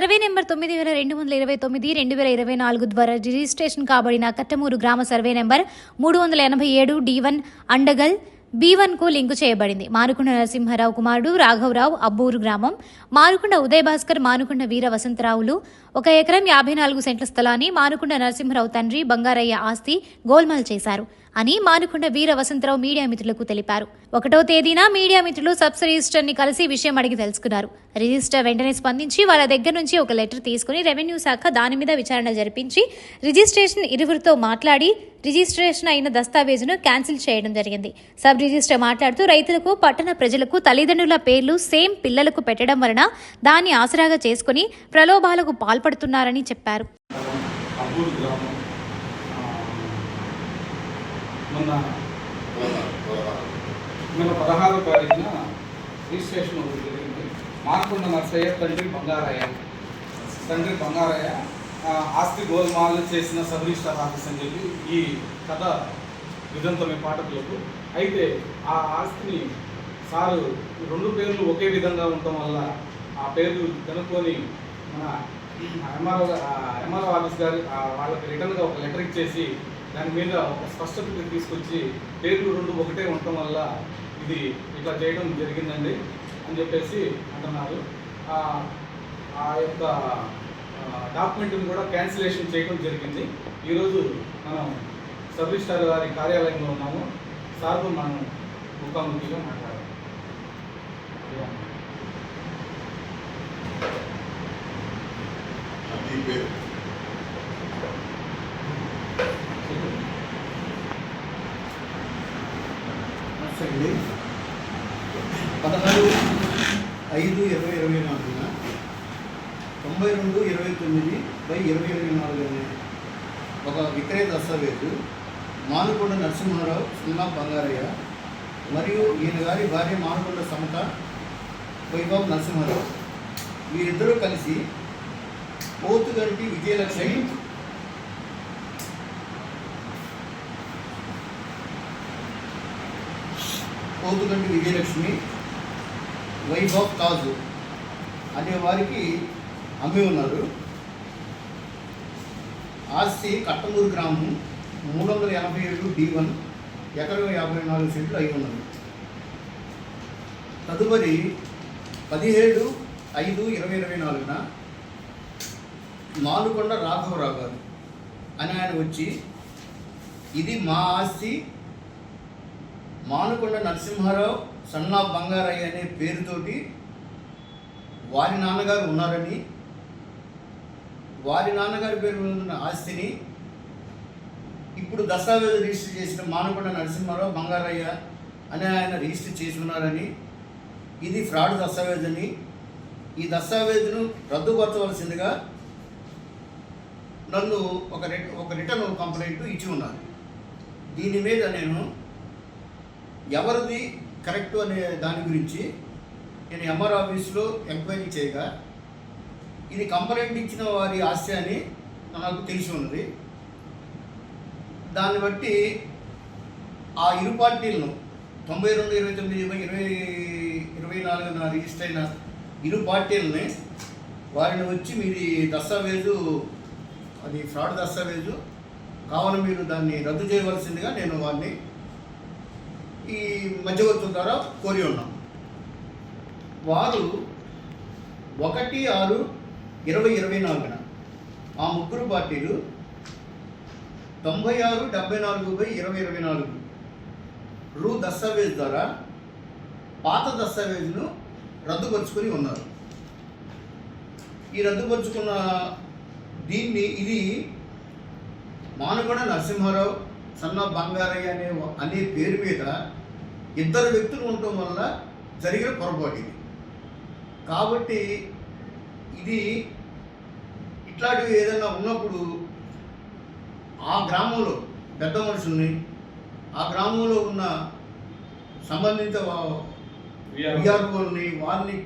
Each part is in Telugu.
సర్వే నెంబర్ తొమ్మిది వేల రెండు వందల ఇరవై తొమ్మిది రెండు వేల ఇరవై నాలుగు ద్వారా రిజిస్ట్రేషన్ కాబడిన కట్టమూరు గ్రామ సర్వే నెంబర్ మూడు వందల ఎనభై ఏడు డి వన్ అండగల్ బి వన్కు లింకు చేయబడింది. మారుకుండ నరసింహారావు కుమారుడు రాఘవరావు అబ్బూరు గ్రామం. మారుకొండ ఉదయ భాస్కర్ మానుకొండ వీర వసంతరావులు. ఒక ఎకరం యాభై నాలుగు సెంట్ల స్థలాన్ని మానుకొండ నరసింహారావు తండ్రి బంగారయ్య ఆస్తి గోల్మాల్ చేశారు. అని మానుకొండ వీర వసంతరావు మీడియా మిత్రులకు తెలిపారు. ఒకటో తేదీన మీడియా మిత్రులు సబ్ రిజిస్టర్ని కలిసి విషయం అడిగి తెలుసుకున్నారు. రిజిస్టర్ వెంటనే స్పందించి వాళ్ళ దగ్గర నుంచి ఒక లెటర్ తీసుకుని రెవెన్యూ శాఖ దాని మీద విచారణ జరిపించి రిజిస్ట్రేషన్ ఇరువురితో మాట్లాడి రిజిస్ట్రేషన్ అయిన దస్తావేజును క్యాన్సిల్ చేయడం జరిగింది. సబ్ రిజిస్టర్ మాట్లాడుతూ రైతులకు పట్టణ ప్రజలకు తల్లిదండ్రుల పేర్లు సేమ్ పిల్లలకు పెట్టడం వలన దాన్ని ఆసరాగా చేసుకుని ప్రలోభాలకు పాల్పడుతున్నారని చెప్పారు. మొన్న మొన్న పదహారో తారీఖున రిజిస్ట్రేషన్ ఒకటి జరిగింది. మార్కొండ నర్సయ్య తండ్రి బంగారయ్య. తండ్రి బంగారయ్య ఆ, ఆస్తి గోల్మాలు చేసిన సబ్ రిజిస్టర్ ఆఫీస్ అని చెప్పి ఈ కథ విధంతమే పాఠకులకు అయితే ఆ ఆస్తిని సారు రెండు పేర్లు ఒకే విధంగా ఉండటం వల్ల ఆ పేర్లు కనుక్కొని మన ఎంఆర్ఓ ఎంఆర్ఓ ఆఫీస్ గారి వాళ్ళకి రిటర్న్గా ఒక లెటర్ ఇచ్చేసి దాని మీద ఒక స్పష్టత తీసుకొచ్చి పేర్లు రెండు ఒకటే ఉండటం వల్ల ఇది ఇట్లా చేయడం జరిగిందండి అని చెప్పేసి అంటున్నారు. ఆ, యొక్క డాక్యుమెంట్ని కూడా క్యాన్సిలేషన్ చేయడం జరిగింది. ఈరోజు మనం సబ్ రిజిస్టార్ గారి కార్యాలయంలో ఉన్నాము. సార్తో మనం ముఖాముఖిగా మాట్లాడాలి పేరు? అండి. పదహారు ఐదు ఇరవై ఇరవై నాలుగున. తొంభై రెండు ఇరవై తొమ్మిది బై ఇరవై ఇరవై నాలుగు అనే ఒక విక్రయ దస్తావేజు. మానుకొండ నరసింహారావు సున్నా బంగారయ్య మరియు ఈయన గారి భార్య మానుకొండ సమత వైభవ్ నరసింహారావు. వీరిద్దరూ కలిసి పోతుగంటి విజయలక్ష్మి పోతుగంటి విజయలక్ష్మి వైభవ్ కాజు అనే వారికి అమ్మి ఉన్నారు. ఆస్తి కట్టమూరు గ్రామం మూడు వందల ఎనభై ఏడు డి వన్ ఎకరం యాభై నాలుగు సెంట్లు అయి ఉన్నది తదుపరి పదిహేడు ఐదు ఇరవై ఇరవై నాలుగున మాలుకొండ రాఘవరావు గారు అని ఆయన వచ్చి ఇది మా ఆస్తి మానుకొండ నరసింహారావు సన్నా బంగారయ్య అనే పేరుతోటి వారి నాన్నగారు ఉన్నారని వారి నాన్నగారి పేరు ఉన్న ఆస్తిని ఇప్పుడు దస్తావేజు రిజిస్టర్ చేసిన మానుకొండ నరసింహారావు బంగారయ్య అని ఆయన రిజిస్టర్ చేసి ఉన్నారని ఇది ఫ్రాడ్ దస్తావేజ్ అని ఈ దస్తావేజును రద్దుపరచవలసిందిగా నన్ను ఒక రిట ఒక రిటర్న్ కంప్లైంట్ ఇచ్చి ఉన్నారు. దీని మీద నేను ఎవరిది కరెక్ట్ అనే దాని గురించి నేను ఎంఆర్ ఆఫీస్లో ఎంక్వైరీ చేయగా ఇది కంప్లైంట్ ఇచ్చిన వారి ఆస్తి అని నాకు తెలిసి ఉన్నది. దాన్ని బట్టి ఆ ఇరు పార్టీలను తొంభై రెండు ఇరవై తొమ్మిది ఇరవై ఇరవై నాలుగున రిజిస్టర్ అయిన ఇరు పార్టీలని వారిని వచ్చి మీది దస్తావేజు అది ఫ్రాడ్ దస్తావేజు కావున మీరు దాన్ని రద్దు చేయవలసిందిగా నేను వారిని ఈ మధ్యవర్తుల ద్వారా కోరి ఉన్నాం. వారు ఒకటి ఆరు ఇరవై ఇరవై నాలుగున ఆ ముగ్గురు పార్టీలు తొంభై ఆరు డెబ్బై నాలుగు బై ఇరవై ఇరవై నాలుగు రూ దస్తావేజ్ ద్వారా పాత దస్తావేజ్ను రద్దుపరుచుకొని ఉన్నారు. ఈ రద్దుపరుచుకున్న దీన్ని ఇది మానుకొండ నరసింహారావు సన్న బంగారయ్య అనే అనే పేరు మీద ఇద్దరు వ్యక్తులు ఉండటం వల్ల జరిగిన పొరపాటు ఇది. కాబట్టి ఇది ఇట్లాంటివి ఏదైనా ఉన్నప్పుడు ఆ గ్రామంలో పెద్ద మనుషుల్ని ఆ గ్రామంలో ఉన్న సంబంధిత విఆర్ఓల్ని వారిని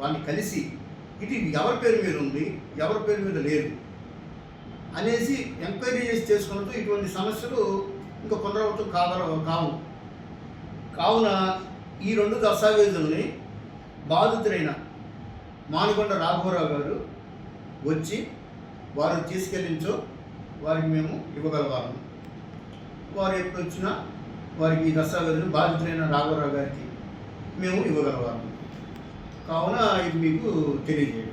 వారిని కలిసి ఇది ఎవరి పేరు మీద ఉంది? ఎవరి పేరు మీద లేదు. అనేసి ఎంక్వైరీ చేసి చేసుకున్నట్టు ఇటువంటి సమస్యలు ఇంకా పునరావృతం కాగల కావు. కావున ఈ రెండు దస్తావేజుల్ని బాధితులైన మానుకొండ రాఘవరావు గారు వచ్చి వారు తీసుకెళ్ళించో వారికి మేము ఇవ్వగలవాము వారు ఎప్పుడు వచ్చినా వారికి ఈ దస్తావేజులు బాధితులైన రాఘవరావు గారికి మేము ఇవ్వగలవాము కావున ఇది మీకు తెలియజేయండి.